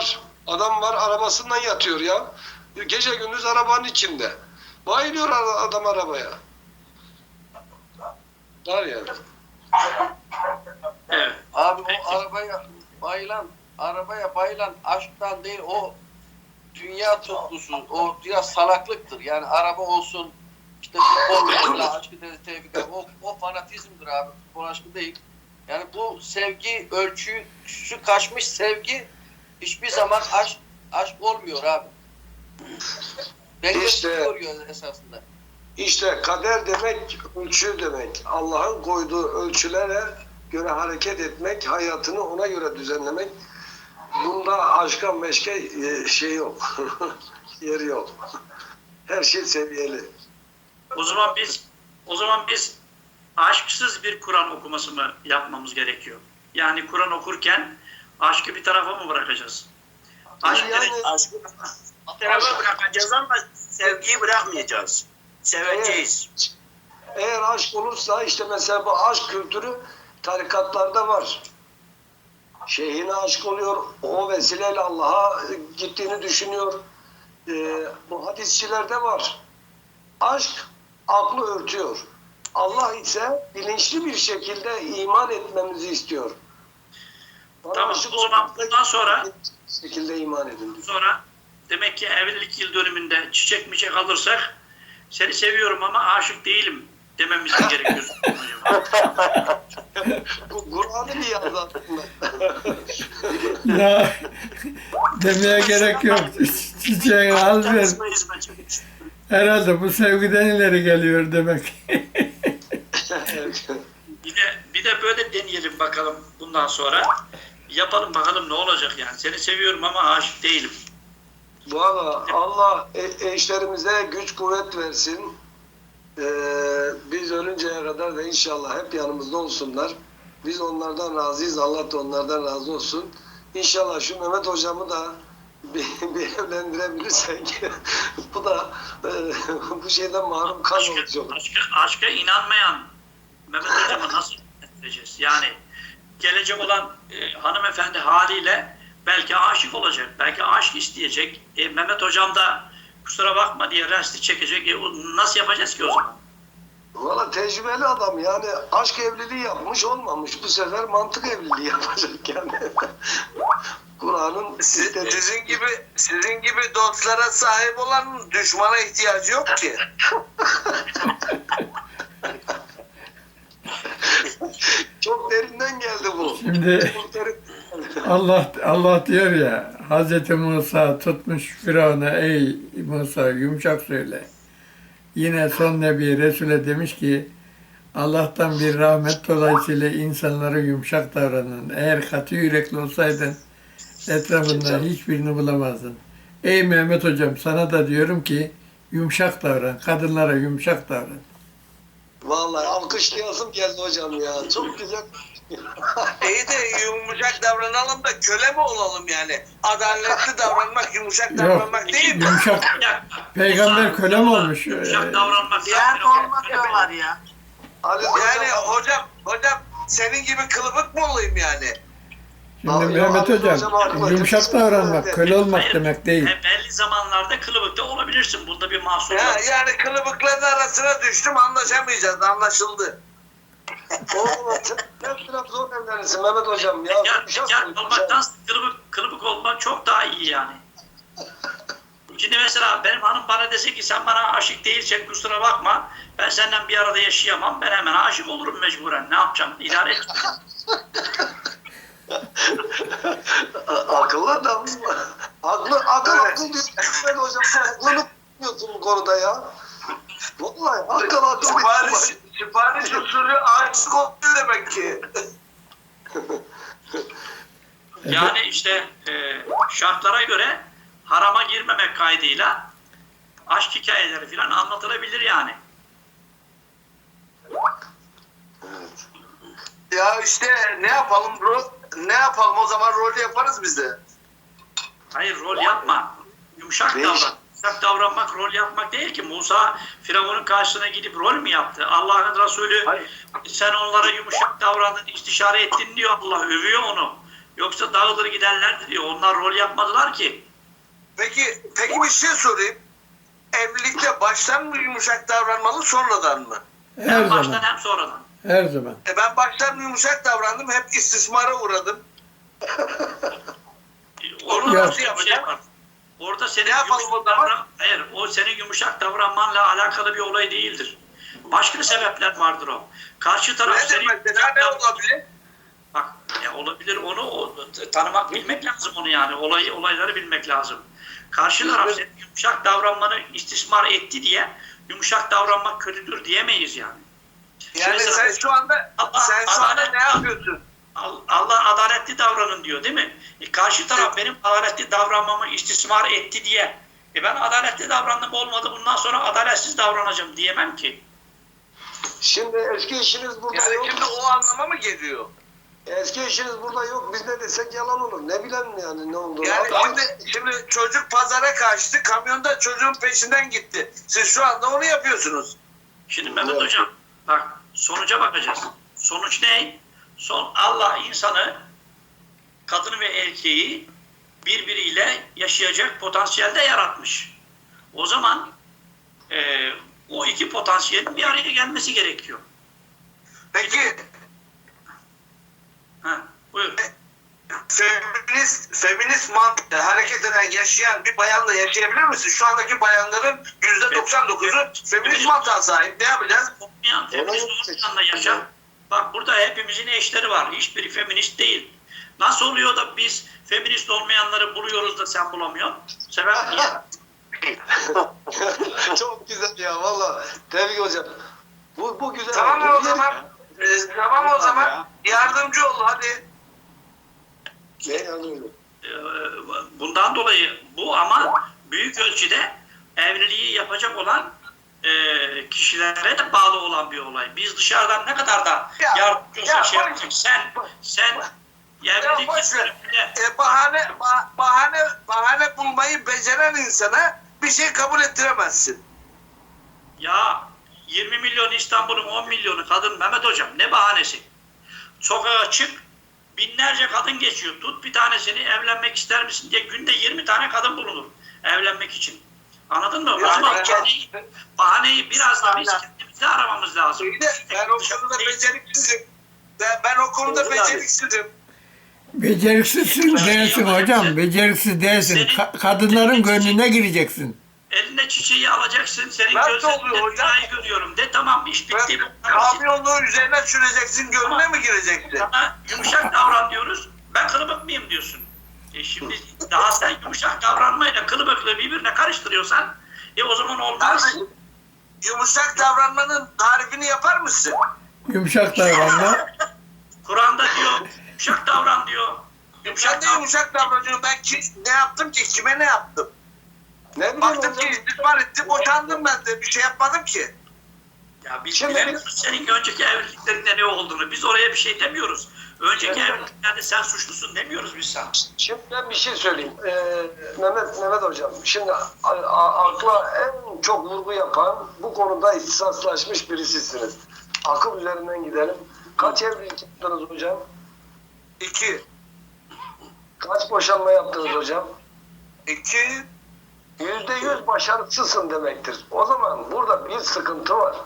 var. Adam var arabasından yatıyor ya. Gece gündüz arabanın içinde. Bayılıyor adam arabaya. Var ya. Evet. Abi o arabaya bayılan, arabaya bayılan aşktan değil o dünya tutkusu, o biraz salaklıktır. Yani araba olsun, işte futbol mesela aşkı dedi Tevfik abi, o, o fanatizmdir abi, futbol aşkı değil. Yani bu sevgi ölçüsü kaçmış sevgi hiçbir zaman aşk, aşk olmuyor abi. Beni İşte- esasında. İşte kader demek ölçü demek. Allah'ın koyduğu ölçülere göre hareket etmek, hayatını ona göre düzenlemek. Bunda aşka meşke e, şey yok. Yeri yok. Her şey seviyeli. O zaman biz o zaman biz aşksız bir Kur'an okuması mı yapmamız gerekiyor? Yani Kur'an okurken aşkı bir tarafa mı bırakacağız? Aşk Yani- Aşkı bir tarafa bırakacağız ama sevgiyi bırakmayacağız. Seveceğiz. Eğer aşk olursa işte mesela bu aşk kültürü tarikatlarda var. Şeyhine aşık oluyor, o vesileyle Allah'a gittiğini düşünüyor. Ee, bu hadisçilerde var. Aşk aklı örtüyor. Allah ise bilinçli bir şekilde iman etmemizi istiyor. Tamam, aşık o zaman bundan sonra- şekilde iman edin. Sonra demek ki evlilik yıl dönümünde çiçek miçek alırsak seni seviyorum ama aşık değilim dememiz mi gerekiyor? Bu Kur'an'ı bir yazdı aslında. Ya demeye gerek yok. Çiçeği al ver. Herhalde bu sevgiden ileri geliyor demek. Bir de bir de böyle deneyelim bakalım bundan sonra. Yapalım bakalım ne olacak yani. Seni seviyorum ama aşık değilim. Valla Allah e- eşlerimize güç kuvvet versin. Ee, biz ölünceye kadar da inşallah hep yanımızda olsunlar. Biz onlardan razıyız. Allah da onlardan razı olsun. İnşallah şu Mehmet hocamı da bir, bir evlendirebilirsek bu da e, bu şeyden mahrum kalmamış Aşka, aşka, aşka inanmayan Mehmet Hocam'ı nasıl edeceğiz? Yani gelecek olan e, hanımefendi haliyle belki aşık olacak, belki aşk isteyecek. E, Mehmet Hocam da kusura bakma diye resti çekecek. E, nasıl yapacağız ki o zaman? Valla tecrübeli adam yani aşk evliliği yapmış olmamış. Bu sefer mantık evliliği yapacak yani. Kur'an'ın Siz- istediği- Sizin gibi sizin gibi dostlara sahip olan düşmana ihtiyacı yok ki. Çok derinden geldi bu. Şimdi. Allah Allah diyor ya Hazreti Musa tutmuş Firavun'a ey Musa yumuşak söyle. Yine son Nebi Resul'e demiş ki Allah'tan bir rahmet dolayısıyla insanlara yumuşak davranın. Eğer katı yürekli olsaydın etrafında hiçbirini bulamazdın. Ey Mehmet hocam sana da diyorum ki yumuşak davran. Kadınlara yumuşak davran. Vallahi alkışlayasım geldi hocam ya. Çok güzel. İyi de yumuşak davranalım da köle mi olalım yani? Adaletli davranmak, yumuşak Yok. davranmak değil mi? Yumuşak Peygamber köle mi olmuş? Yumuşak Ee, davranmak. Diğer olma diyorlar ya. Ali Yani hocam, hocam senin gibi kılıbık mı olayım yani? Şimdi Abi, Mehmet abi, hocam hocam yumuşak davranmak köle olmak Hayır, demek değil. e, belli zamanlarda kılıbıkta olabilirsin. Bunda bir mahsur Ya, yok. yani kılıbıkların arasına düştüm anlaşamayacağız anlaşıldı. oğlum biraz zor evlenirsin Mehmet hocam ya. Ya, ya ol, olmaktan kılıbık, kılıbık olmak çok daha iyi yani. Şimdi mesela benim hanım bana dese ki sen bana aşık değilsen kusura bakma ben senden bir arada yaşayamam ben hemen aşık olurum mecburen ne yapacağım idare et. Akıllı adam. Aklı, akıl akıl diyor. Mehmet hocam sen aklını bilmiyorsun bu konuda ya. Vallahi akıl akıl. Sipariş, sipariş usulü aşık oldu demek ki. Yani işte e, şartlara göre harama girmemek kaydıyla aşk hikayeleri falan anlatılabilir yani. Evet. Ya işte ne yapalım bro? Ne yapalım o zaman rol yaparız biz de. Hayır rol yapma. Yumuşak Değiş- davran. Yumuşak davranmak rol yapmak değil ki. Musa Firavun'un karşısına gidip rol mü yaptı? Allah'ın Resulü Hayır. sen onlara yumuşak davrandın, istişare ettin diyor Allah. Övüyor onu. Yoksa dağılır giderler diyor. Onlar rol yapmadılar ki. Peki, peki bir şey sorayım. Evlilikte baştan mı yumuşak davranmalı sonradan mı? Her Hem baştan zaman. hem sonradan. Her zaman. E ben baştan yumuşak davrandım. Hep istismara uğradım. Orada Ya- nasıl bir şey. Orada senin Ne yumuşak davran- hayır, o senin yumuşak davranmanla alakalı bir olay değildir. Başka sebepler vardır o. Karşı taraf senin mesela? yumuşak Ne olabilir? Bak ya olabilir onu o, tanımak bilmek lazım onu yani olayı olayları bilmek lazım. Karşı taraf senin yumuşak davranmanı istismar etti diye yumuşak davranmak kötüdür diyemeyiz yani. Yani Mesela- sen şu anda Allah- sen şu anda ne yapıyorsun? Al- Allah adaletli davranın diyor değil mi? E karşı taraf benim adaletli davranmamı istismar etti diye e ben adaletli davrandım olmadı bundan sonra adaletsiz davranacağım diyemem ki. Şimdi eski işiniz burada Yani yok. şimdi o anlama mı geliyor? Eski işiniz burada yok. Biz ne desek yalan olur. Ne bilelim yani ne olduğunu. Yani şimdi, şimdi çocuk pazara kaçtı, kamyonda çocuğun peşinden gitti. Siz şu anda onu yapıyorsunuz. Şimdi Mehmet Hocam bak sonuca bakacağız. Sonuç ne? Son Allah insanı kadını ve erkeği birbiriyle yaşayacak potansiyelde yaratmış. O zaman e, o iki potansiyelin bir araya gelmesi gerekiyor. Peki Ha, buyur. Feminist, feminist mantıkla hareket eden, yaşayan bir bayanla yaşayabilir misin? Şu andaki bayanların yüzde 99'u feminist mantığa sahip. Ne yapacağız? Olmayan, feminist olmayan da yaşar. Bak burada hepimizin eşleri var. Hiçbiri feminist değil. Nasıl oluyor da biz feminist olmayanları buluyoruz da sen bulamıyorsun? Sebep niye? Çok güzel ya valla. Tebrik hocam. Bu, bu güzel. Tamam o zaman. Ee, tamam o zaman. Yardımcı ol hadi. Yani? Ee, Bundan dolayı bu ama büyük ölçüde evliliği yapacak olan e, kişilere de bağlı olan bir olay. Biz dışarıdan ne kadar da Ya, yardımcı ya, olsak şey boş- yapacak. Sen, sen Ya evlilik E, bahane, ba- bahane, bahane bulmayı beceren insana bir şey kabul ettiremezsin. Ya 20 milyon İstanbul'un 10 milyonu kadın Mehmet Hocam ne bahanesi? Sokağa çık binlerce kadın geçiyor. Tut bir tanesini evlenmek ister misin diye günde 20 tane kadın bulunur evlenmek için. Anladın mı? O Yani- zaman bahaneyi, bahaneyi biraz da biz kendimizde aramamız lazım. İyi de ben o konuda beceriksizim. Ben, ben o konuda beceriksizim. Beceriksizsin değilsin hocam. Beceriksiz değilsin. Ka- kadınların gönlüne gireceksin. Eline çiçeği alacaksın. Senin Nasıl gözlerinde oluyor hocam? görüyorum. De tamam iş Ben bitti. kamyonluğu üzerine süreceksin, gönlüne mi gireceksin? Sana yumuşak davran diyoruz. Ben kılıbık mıyım diyorsun. E şimdi daha sen yumuşak davranmayla kılıbıklığı birbirine karıştırıyorsan e o zaman olmaz. Yani yumuşak davranmanın tarifini yapar mısın? Yumuşak davranma. Kur'an'da diyor yumuşak davran diyor. Yumuşak Sen de davran. yumuşak davranıyorsun. Ben ki, ne yaptım ki? Kime ne yaptım? Ne bileyim Baktım ki istismar etti, boşandım ben de. Bir şey yapmadım ki. Ya biz Şimdi- bilemiyoruz senin önceki evliliklerinde ne olduğunu. Biz oraya bir şey demiyoruz. Önceki Evet. evliliklerde sen suçlusun demiyoruz biz sana. Şimdi ben bir şey söyleyeyim. Ee, Mehmet, Mehmet hocam. Şimdi a- a- akla en çok vurgu yapan bu konuda ihtisaslaşmış birisisiniz. Akıl üzerinden gidelim. Kaç evlilik yaptınız hocam? İki. Kaç boşanma yaptınız hocam? İki. Yüzde yüz başarısızsın demektir. O zaman burada bir sıkıntı var.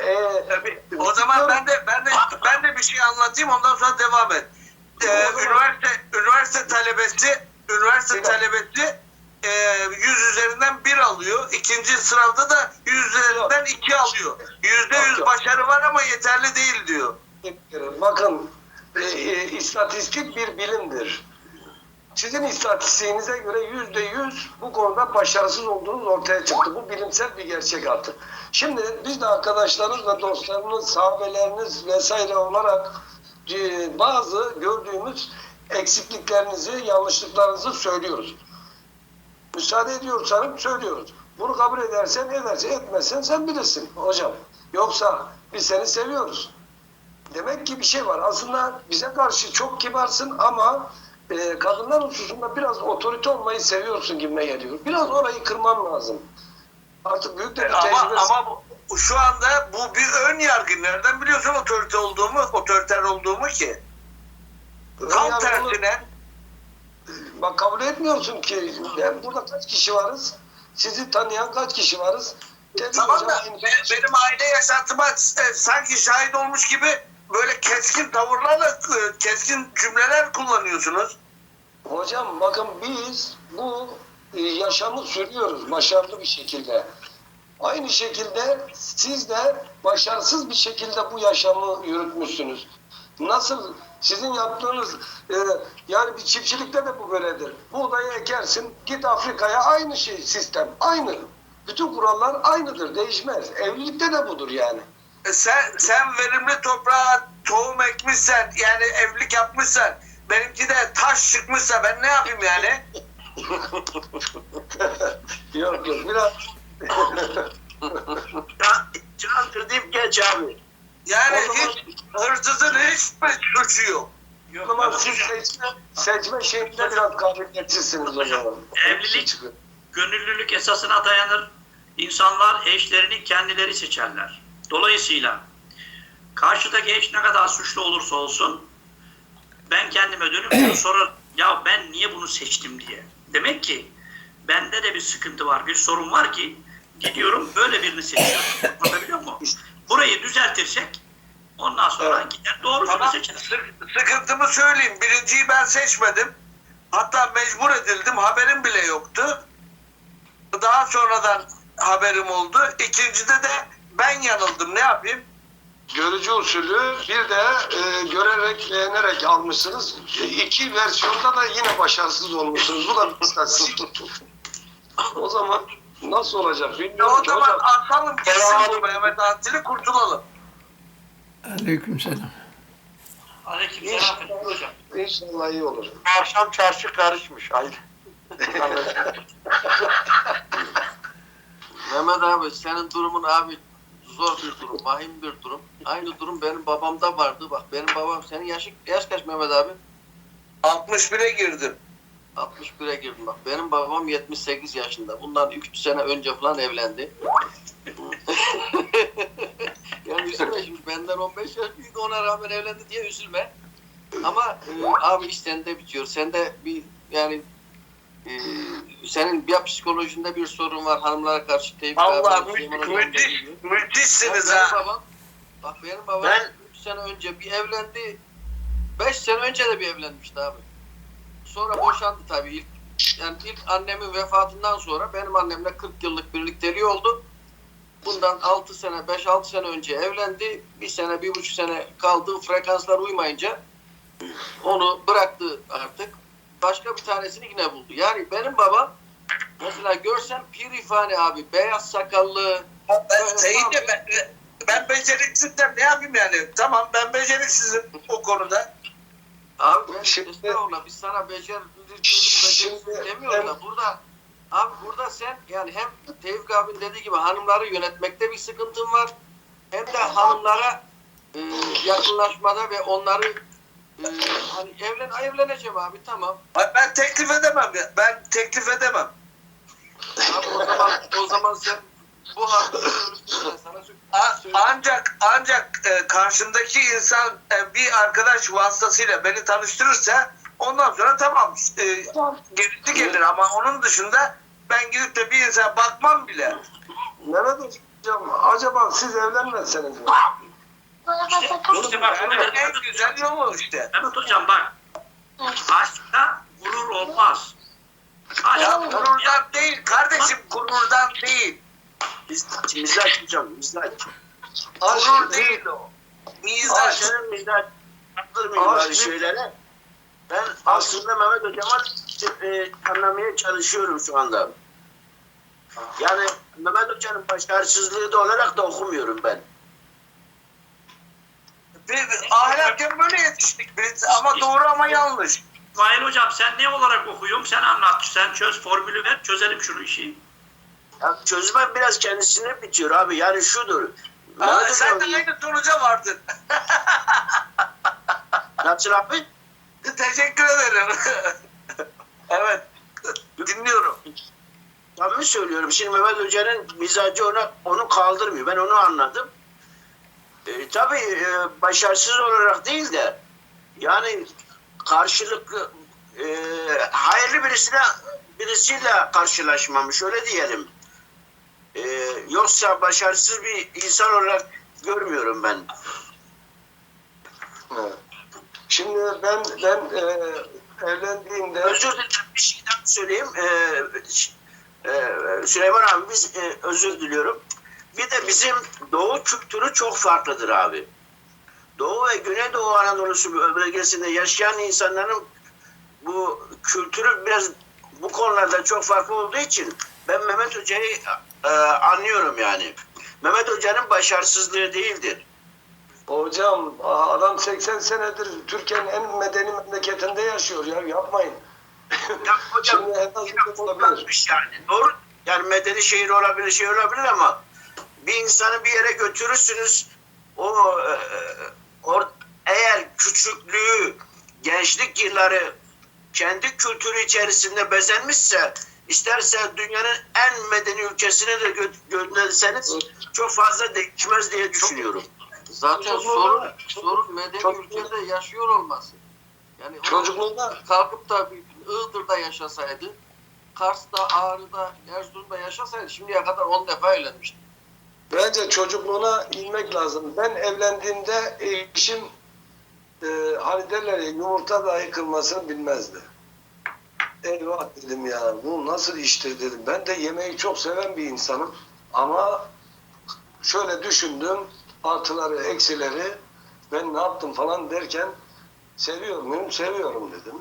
Ee, Tabii. O zaman ben de ben de ben de bir şey anlatayım ondan sonra devam et. Ee, üniversite üniversite talebesi üniversite Bir talebesi e, 100 üzerinden 1 alıyor. İkinci sınavda da 100 üzerinden 2 alıyor. Yüzde yüz başarı var ama yeterli değil diyor. Bakın e, e, istatistik bir bilimdir. Sizin istatistiğinize göre yüzde yüz bu konuda başarısız olduğunuz ortaya çıktı. Bu bilimsel bir gerçek artık. Şimdi biz de arkadaşlarınız ve dostlarınız, sahabeleriniz vesaire olarak e, bazı gördüğümüz eksikliklerinizi, yanlışlıklarınızı söylüyoruz. Müsaade ediyorsan söylüyoruz. Bunu kabul edersen edersen etmezsen sen bilirsin hocam. Yoksa biz seni seviyoruz. Demek ki bir şey var. Aslında bize karşı çok kibarsın ama e, kadınlar hususunda biraz otorite olmayı seviyorsun gibime geliyor. Biraz orayı kırman lazım. Artık büyük de bir Ama ama bu- şu anda bu bir ön yargı. Nereden biliyorsun otorite olduğumu, otoriter olduğumu ki? Tam Yani tersine Bak kabul etmiyorsun ki. Ben burada kaç kişi varız? Sizi tanıyan kaç kişi varız? Dedim tamam da benim aile yaşantıma e, sanki şahit olmuş gibi böyle keskin tavırlarla e, keskin cümleler kullanıyorsunuz. Hocam bakın biz bu e, yaşamı sürüyoruz başarılı bir şekilde. Aynı şekilde siz de başarısız bir şekilde bu yaşamı yürütmüşsünüz. Nasıl sizin yaptığınız e, yani bir çiftçilikte de bu böyledir. Buğdayı ekersin git Afrika'ya aynı şey sistem aynı. Bütün kurallar aynıdır değişmez. Evlilikte de budur yani. E, sen sen verimli toprağa tohum ekmişsen yani evlilik yapmışsan benimki de taş çıkmışsa ben ne yapayım yani? yok yok biraz Can, deyip geç abi. Yani O zaman- hiç hırsızın hiçbir suçu yok. Yok, Mehmet siz hocam, seçme, seçme şeyinde biraz kabiliyetsizsiniz o zaman. Evlilik gönüllülük esasına dayanır. İnsanlar eşlerini kendileri seçerler. Dolayısıyla karşıdaki eş ne kadar suçlu olursa olsun ben kendime dönüp sorarım. Ya ben niye bunu seçtim diye. Demek ki bende de bir sıkıntı var, bir sorun var ki gidiyorum böyle birini seçiyorum. Anlatabiliyor muyum? Burayı düzeltirsek ondan sonra Evet. gider doğrusunu Tamam, seçeriz. sık- sıkıntımı söyleyeyim. Birinciyi ben seçmedim. Hatta mecbur edildim. Haberim bile yoktu. Daha sonradan haberim oldu. İkincide de ben yanıldım. Ne yapayım? Görücü usulü bir de e, görerek beğenerek almışsınız. E, iki versiyonda da yine başarısız olmuşsunuz. Bu da bir istatistik. o zaman nasıl olacak E bilmiyorum o ki zaman hocam. kesin bu Mehmet Atili kurtulalım. Aleykümselam. Aleykümselam hocam. İnşallah iyi olur. Akşam çarşı karışmış. Ay. Mehmet abi senin durumun abi zor bir durum, vahim bir durum. Aynı durum benim babamda vardı. Bak benim babam senin yaşı yaş kaç Mehmet abi? 61'e girdim. 61'e girdim bak. Benim babam 78 yaşında. Bundan 3 sene önce falan evlendi. yani üzülme şimdi benden 15 yaş büyük ona rağmen evlendi diye üzülme. Ama e, abi iş sende bitiyor. Sende bir yani e, senin ya psikolojinde bir sorun var hanımlara karşı Tevfik Allah mü- müthiş, müthişsiniz benim ha. babam, bak benim babam Ben- 3 sene önce bir evlendi. 5 sene önce de bir evlenmişti abi. Sonra boşandı tabii ilk. Yani ilk annemin vefatından sonra benim annemle 40 yıllık birlikteliği oldu. Bundan 6 sene, 5-6 sene önce evlendi. Bir sene, bir buçuk sene kaldı. Frekanslar uymayınca onu bıraktı artık. Başka bir tanesini yine buldu. Yani benim babam mesela görsem pirifane abi, beyaz sakallı, Ben Seyit de ben, ben beceriksizim ne yapayım yani? Tamam ben beceriksizim o konuda. Abi ben Şimdi- estağfurullah biz sana becer Şimdi- becer demiyoruz da burada abi burada sen yani hem Tevfik abin dediği gibi hanımları yönetmekte bir sıkıntın var hem de hanımlara e, yakınlaşmada ve onları hani evlen evleneceğim abi tamam Ay, Ben teklif edemem ya. Ben teklif edemem. abi o zaman o zaman sen bu hakkı sana ancak ancak e, karşımdaki insan e, bir arkadaş vasıtasıyla beni tanıştırırsa ondan sonra tamam e, gerisi gelir ama onun dışında ben gidip de bir insana bakmam bile. Hocam acaba siz evlenmezseniz mi? İşte bak Yani Mehmet, en güzel yolu işte. Mehmet hocam bak aşkta gurur olmaz. Aşk, Ya gururdan değil kardeşim gururdan değil. Mizaç, mizaç hocam, mizaç. Gurur değil o. Mizaç. senin mizaç. Yaptırmayayım Aşk- böyle şeylere. Ben aslında Mehmet hocama e, anlamaya çalışıyorum şu anda. Yani Mehmet hocanın başarısızlığı da olarak da okumuyorum ben. Biz ahlaken böyle yetiştik biz ama doğru ama yanlış. İsmail hocam sen ne olarak okuyorsun? Sen anlat. Sen çöz formülü ver. Çözelim şunu işi. Ya çözüme biraz kendisine bitiyor abi. Yani şudur. Mehmet sen de aynı sonuca vardın. nasıl abi? Teşekkür ederim. evet. Dinliyorum. Samimi söylüyorum. Şimdi Mehmet Hoca'nın mizacı ona onu kaldırmıyor. Ben onu anladım. E, tabii e, başarısız olarak değil de yani karşılıklı e, hayırlı birisine birisiyle karşılaşmamış öyle diyelim. E, yoksa başarısız bir insan olarak görmüyorum ben. Evet. Şimdi ben ben e, evlendiğimde Özür dilerim bir şey daha söyleyeyim. Ş- e, Süleyman abi biz e, özür diliyorum. Bir de bizim doğu kültürü çok farklıdır abi. Doğu ve Güneydoğu Anadolu'su bölgesinde yaşayan insanların bu kültürü biraz bu konularda çok farklı olduğu için ben Mehmet Hoca'yı e, anlıyorum yani. Mehmet Hoca'nın başarısızlığı değildir. hocam adam 80 senedir Türkiye'nin en medeni memleketinde yaşıyor ya yapmayın. Ya hocam Şimdi en olabilir. olabilir. yani. Doğru. Yani medeni şehir olabilir, şey olabilir ama bir insanı bir yere götürürsünüz. O e, or, eğer küçüklüğü, gençlik yılları kendi kültürü içerisinde bezenmişse isterse dünyanın en medeni ülkesine de gö- gönderirseniz çok fazla değişmez diye düşünüyorum. Zaten sorun, sorun medeni Çocukluğunda- ülkede yaşıyor olması. Yani o Çocukluğunda kalkıp da bir Iğdır'da yaşasaydı, Kars'ta, Ağrı'da, Erzurum'da yaşasaydı şimdiye kadar 10 defa evlenmişti. Bence çocukluğuna inmek lazım. Ben evlendiğimde eşim e, hani derler ya yumurta dahi kırmasını bilmezdi. Eyvah dedim ya bu nasıl iştir dedim. Ben de yemeği çok seven bir insanım. Ama şöyle düşündüm artıları eksileri ben ne yaptım falan derken seviyor muyum? Seviyorum dedim.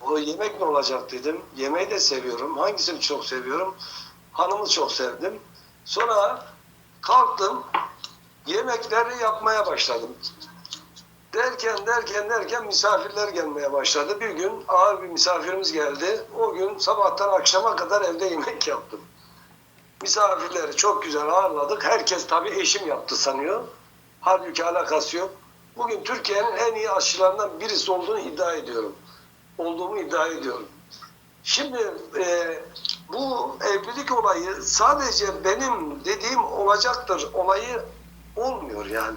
O yemek ne olacak dedim. Yemeği de seviyorum. Hangisini çok seviyorum? Hanımı çok sevdim. Sonra kalktım yemekleri yapmaya başladım. Derken derken derken misafirler gelmeye başladı. Bir gün ağır bir misafirimiz geldi. O gün sabahtan akşama kadar evde yemek yaptım. Misafirleri çok güzel ağırladık. Herkes tabii eşim yaptı sanıyor. Halbuki alakası yok. Bugün Türkiye'nin en iyi aşçılarından birisi olduğunu iddia ediyorum. Olduğumu iddia ediyorum. Şimdi e, bu evlilik olayı sadece benim dediğim olacaktır olayı olmuyor yani.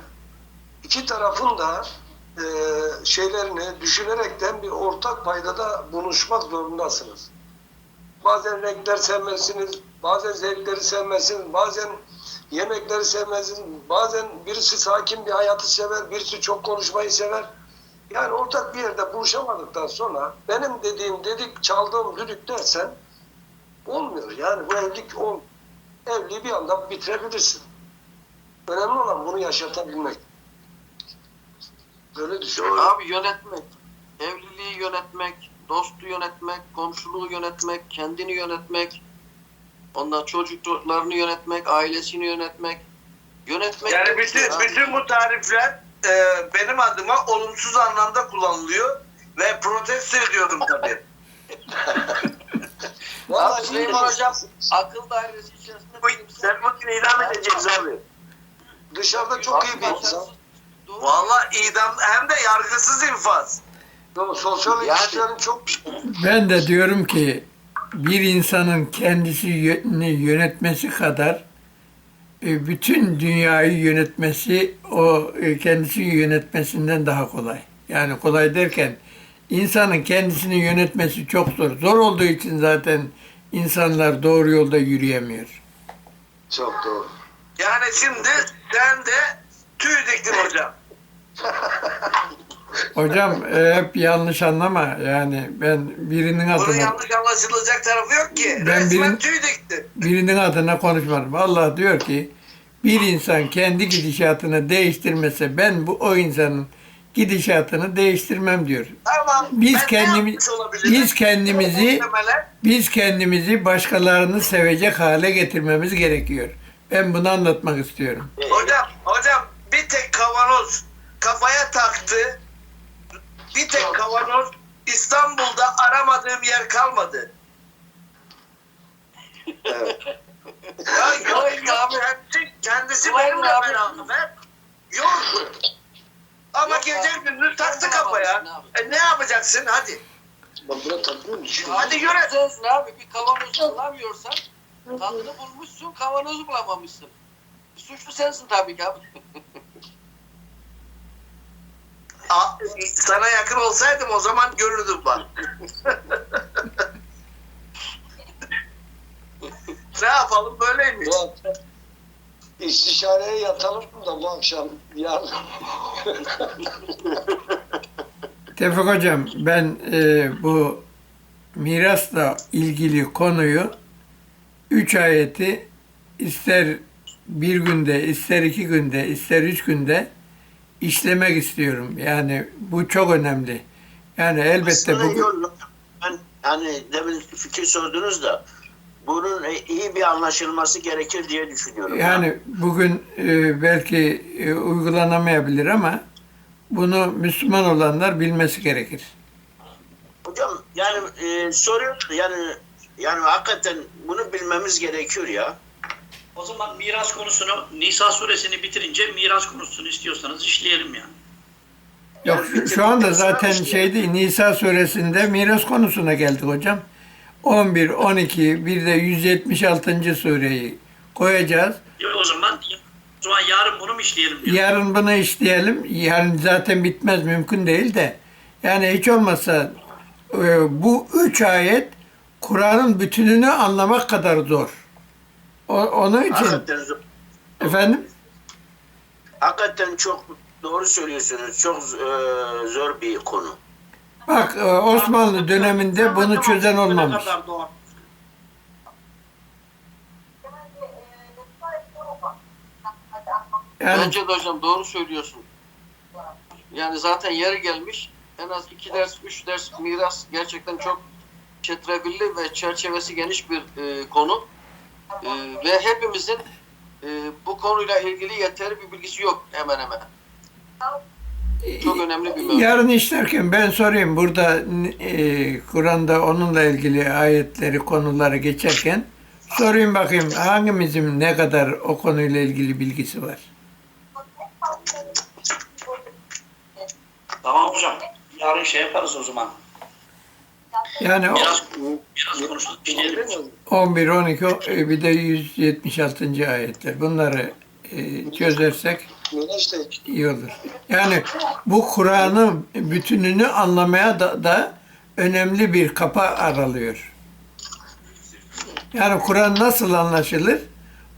İki tarafın da e, şeylerini düşünerekten bir ortak paydada buluşmak zorundasınız. Bazen renkler sevmezsiniz, bazen zevkleri sevmezsiniz, bazen yemekleri sevmezsiniz, bazen birisi sakin bir hayatı sever, birisi çok konuşmayı sever. Yani ortak bir yerde buluşamadıktan sonra benim dediğim dedik çaldığım düdük dersen olmuyor. Yani bu evlilik ol, evliliği bir anda bitirebilirsin. Önemli olan bunu yaşatabilmek. Böyle düşünüyorum. Abi yönetmek, evliliği yönetmek, dostu yönetmek, komşuluğu yönetmek, kendini yönetmek, ondan çocuklarını yönetmek, ailesini yönetmek. Yönetmek Yani bütün, Abi, bütün bu tarifler e, benim adıma olumsuz anlamda kullanılıyor ve protesto ediyorum tabii. Vallahi Abi Süleyman. Hocam akıl dairesi içerisinde Bu sen bugün idam edeceğiz abi. Dışarıda çok iyi bir insan. Doğru. Vallahi idam hem de yargısız infaz. Yo, Sosyal Yani- ilişkilerin çok Ben de diyorum ki bir insanın kendisini yönetmesi kadar e, bütün dünyayı yönetmesi o e, kendisini yönetmesinden daha kolay. Yani kolay derken insanın kendisini yönetmesi çok zor. Zor olduğu için zaten insanlar doğru yolda yürüyemiyor. çok doğru. Yani şimdi sen de tüy diktin hocam. Hocam e, hep yanlış anlama. Yani ben birinin Bunun adına yanlış anlaşılacak tarafı yok ki. Ben Resmen birin- tüy diktin. birinin adına konuşmadım. Allah diyor ki bir insan kendi gidişatını değiştirmese ben bu o insanın gidişatını değiştirmem diyor. Tamam. Biz ben ne kendimi- yapmış olabilirim? biz kendimizi- Biz kendimizi başkalarını sevecek hale getirmemiz gerekiyor. Ben bunu anlatmak istiyorum. Hocam, hocam bir tek kavanoz kafaya taktı. Bir tek kavanoz İstanbul'da aramadığım yer kalmadı. Evet. Ya yok, abi. kendisi, benimle beraber. Yok. Ama Yok gece abi. gündüz taktı Yok kafaya. abi, ne yapayım? E, ne yapacaksın hadi. Bak buna takılıyor musun? Hadi yönet. Sensin abi bir kavanoz bulamıyorsan tadını bulmuşsun kavanozu bulamamışsın. Suçlu sensin tabii ki abi. a- sana yakın olsaydım o zaman görürdüm bak. ne yapalım böyleymiş. Bu akşam istişareye yatalım da bu akşam yarın. Tevfik Hocam ben e, bu mirasla ilgili konuyu üç ayeti ister bir günde, ister iki günde, ister üç günde işlemek istiyorum. Yani bu çok önemli. Yani elbette bu ben hani demin fikir sordunuz da bunun iyi bir anlaşılması gerekir diye düşünüyorum. yani bugün e, belki e, uygulanamayabilir ama bunu Müslüman olanlar bilmesi gerekir. Hocam yani e, soruyorum da yani yani hakikaten bunu bilmemiz gerekiyor ya. O zaman miras konusunu Nisa suresini bitirince miras konusunu istiyorsanız işleyelim yani. Yok şu, şu anda zaten şeydi Nisa suresinde miras konusuna geldik hocam. 11, 12, bir de 176. sureyi koyacağız. Ya o zaman o zaman yarın bunu mu işleyelim diyor. Yarın bunu işleyelim. Yarın zaten bitmez mümkün değil de. Yani hiç olmazsa e, bu üç ayet Kur'an'ın bütününü anlamak kadar zor. O, onun için Hakikaten, zor- efendim hakikaten çok doğru söylüyorsunuz. Çok e, zor bir konu. Bak e, Osmanlı döneminde bunu çözen olmamış. Yani Bence de hocam doğru söylüyorsun. Yani zaten yeri gelmiş. En az iki ders, üç ders miras gerçekten çok çetrevilli ve çerçevesi geniş bir e, konu. E, ve hepimizin e, bu konuyla ilgili yeterli bir bilgisi yok hemen hemen. Çok önemli bir mevzu. Yarın işlerken ben sorayım burada e, Kur'an'da onunla ilgili ayetleri, konuları geçerken sorayım bakayım hangimizin ne kadar o konuyla ilgili bilgisi var. Tamam hocam. Yarın şey yaparız o zaman. Yani o konusunu işleyelim. 11, 12 o- e, bir de 176. ayetler. Bunları e, çözersek Miraç da iyi olur. Yani bu Kur'an'ın bütününü anlamaya da, da önemli bir kapı aralıyor. Yani Kur'an nasıl anlaşılır?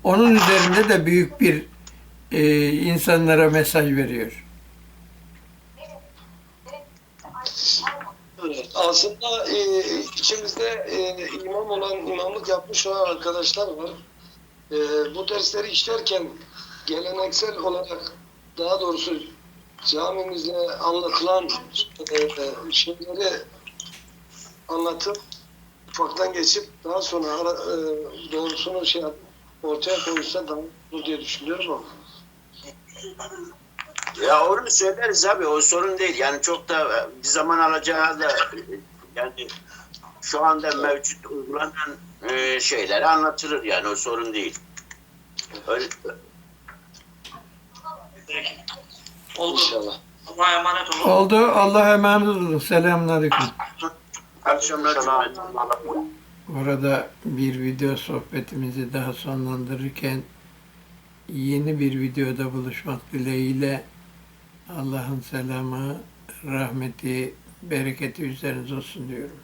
Onun üzerinde de büyük bir e, insanlara mesaj veriyor. Evet, aslında e, içimizde e, imam olan, imamlık yapmış olan arkadaşlar var. E, bu dersleri işlerken geleneksel olarak daha doğrusu camimizde anlatılan e, şeyleri anlatıp ufaktan geçip daha sonra e, doğrusunu şey ortaya koysa daha olur diye düşünüyorum ama. Ya onu söyleriz abi o sorun değil. Yani çok da e, bir zaman alacağı da yani şu anda mevcut uygulanan şeyleri anlatılır yani o sorun değil. Öyle. Oldu. İnşallah. Allah'a emanet olun. Oldu. Allah'a emanet olun. Selamünaleyküm. akşamlar cümleten. Orada bir video sohbetimizi daha sonlandırırken yeni bir videoda buluşmak dileğiyle Allah'ın selamı, rahmeti, bereketi üzerinize olsun diyorum.